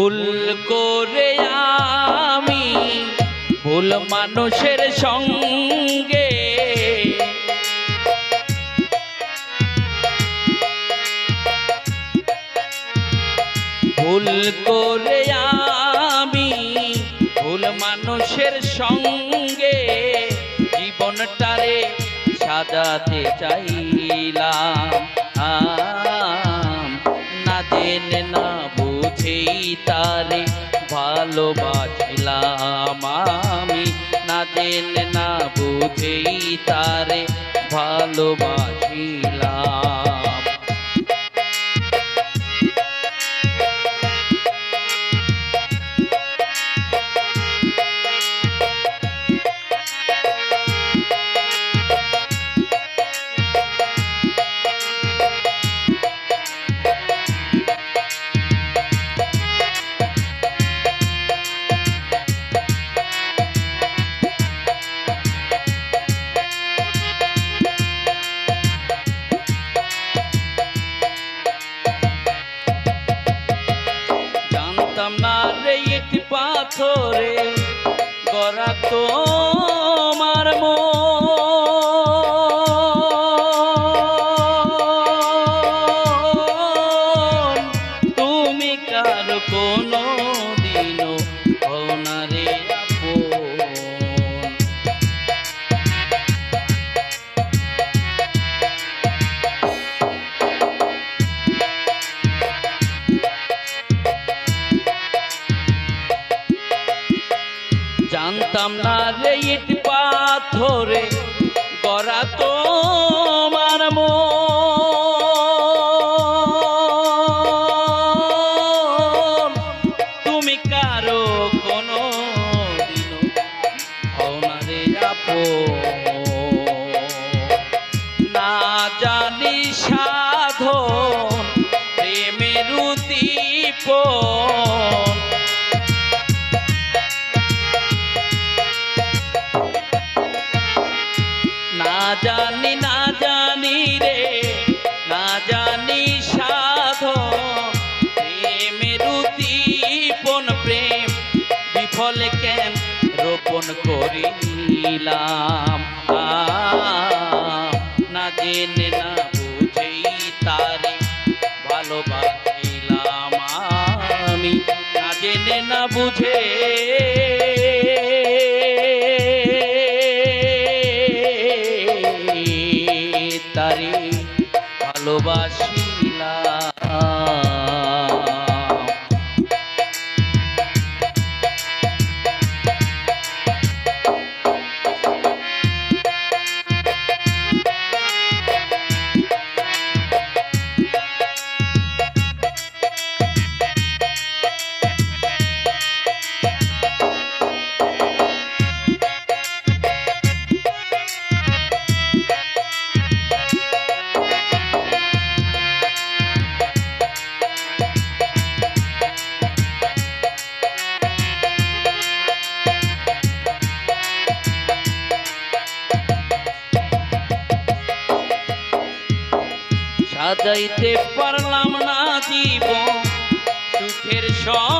ভুল করে আমি ভুল মানুষের সঙ্গে। ভুল করে আমি ভুল মানুষের সঙ্গে জীবনটারে সাজাতে চাইলাম। না জেনে না বুঝেই তারে ভালোবাসিলাম আমি। না জেনে না বুঝেই তারে ভালোবাসিলাম। গড়া জানতাম না রে ইট পাথরে গড়া তোমার মন। তুমি কারও কোনো না জানি বিফলে কেন রোপণ করিলাম? না জেনে, না বুঝেই তারে ভালোবাসিলাম আমি। না জেনে, না বুঝে সাজাইতে পারলাম না জীবন সুখের সমতুল্য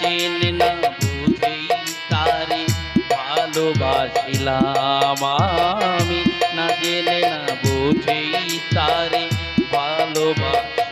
জেনে না বুঝেই তারে ভালোবাসিলাম আমি। না জেনে না বুঝেই তারে ভালোবাসিলাম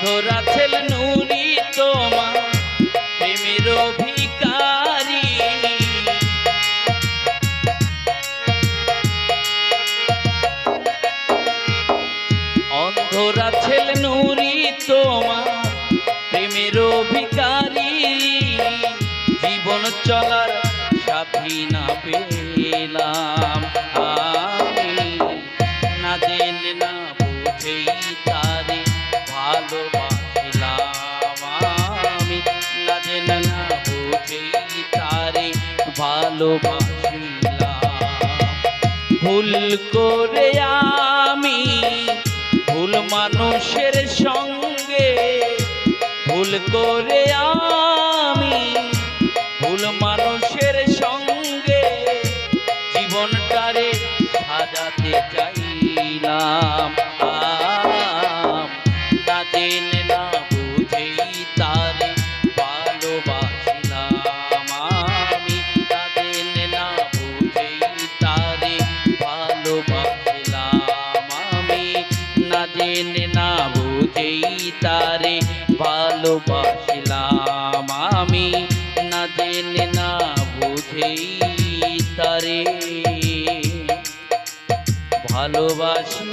অন্ধরা ছেলে নুরি নুরি জীবন চলার সাথী পেলাম আমি। না জেনে না বুঝেই তারে ভালোবাসিলাম আমি। না ভুল করে আমি ভুল মানুষের সঙ্গে ভুল করে আমি ভালোবাসিলাম আমি। না জেনে না বুঝেই তারে। ভালোবাসিলাম